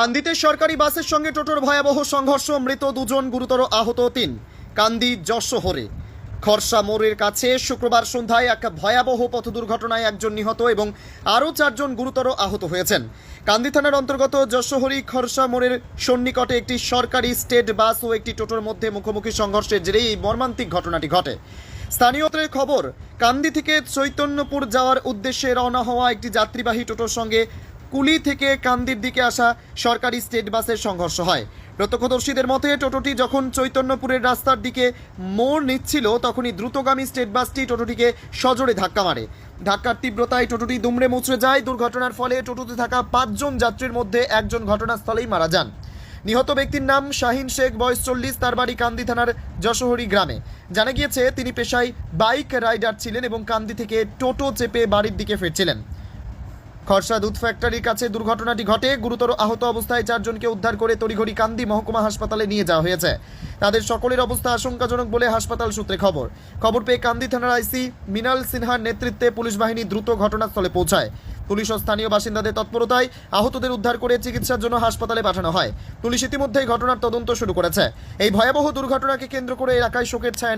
কান্দিতে সরকারি বাসের সঙ্গে টোটোর ভয়াবহ সংঘর্ষ, মৃত দুজন গুরুতর আহত তিন। কান্দি যশোহরে খরসা মোড়ের কাছে শুক্রবার সন্ধ্যায় এক ভয়াবহ পথ দুর্ঘটনায় একজন নিহত এবং আরও চারজন গুরুতর আহত হয়েছেন। কান্দি থানার অন্তর্গত যশোহরি খরসা মোড়ের সন্নিকটে একটি সরকারি স্টেট বাস ও একটি টোটোর মধ্যে মুখোমুখি সংঘর্ষের জেরেই এই মর্মান্তিক ঘটনাটি ঘটে। স্থানীয়দের খবর, কান্দি থেকে চৈতন্যপুর যাওয়ার উদ্দেশ্যে রওনা হওয়া একটি যাত্রীবাহী টোটোর সঙ্গে কুলি থেকে কান্দির দিকে আসা সরকারি স্টেট বাসের সংঘর্ষ হয়। প্রত্যক্ষদর্শীদের মতে, টোটোটি যখন চৈতন্যপুরের রাস্তার দিকে মোড় নিচ্ছিল, তখনই দ্রুতগামী স্টেট বাসটি টোটোটিকে সজোরে ধাক্কা মারে। ধাক্কার তীব্রতায় টোটোটি দুমড়ে মুচড়ে যায়। দুর্ঘটনার ফলে টোটোতে থাকা পাঁচজন যাত্রীর মধ্যে একজন ঘটনাস্থলেই মারা যান। নিহত ব্যক্তির নাম শাহিন শেখ, বয়স চল্লিশ, তার বাড়ি কান্দি থানার যশোহরি গ্রামে। জানা গিয়েছে, তিনি পেশায় বাইক রাইডার ছিলেন এবং কান্দি থেকে টোটো চেপে বাড়ির দিকে ফিরছিলেন। খরসা দুধ ফ্যাক্টরির কাছে দুর্ঘটনাটি ঘটে। গুরুতর আহত অবস্থায় চারজনকে উদ্ধার করে তড়িঘড়ি কান্দি মহকুমা হাসপাতালে নিয়ে যাওয়া হয়েছে। তাদের সকলের অবস্থা আশঙ্কাজনক বলে হাসপাতাল সূত্রে খবর। খবর পেয়ে কান্দি থানার আইসি মিনাল সিনহার নেতৃত্বে পুলিশ বাহিনী দ্রুত ঘটনাস্থলে পৌঁছায়। পুলিশ ও স্থানীয় বাসিন্দাদের তৎপরতায় আহতদের উদ্ধার করে চিকিৎসার জন্য হাসপাতালে পাঠানো হয়। পুলিশ ইতিমধ্যেই ঘটনার তদন্ত শুরু করেছে। এই ভয়াবহ দুর্ঘটনাকে কেন্দ্র করে এলাকায় শোকের ছায়া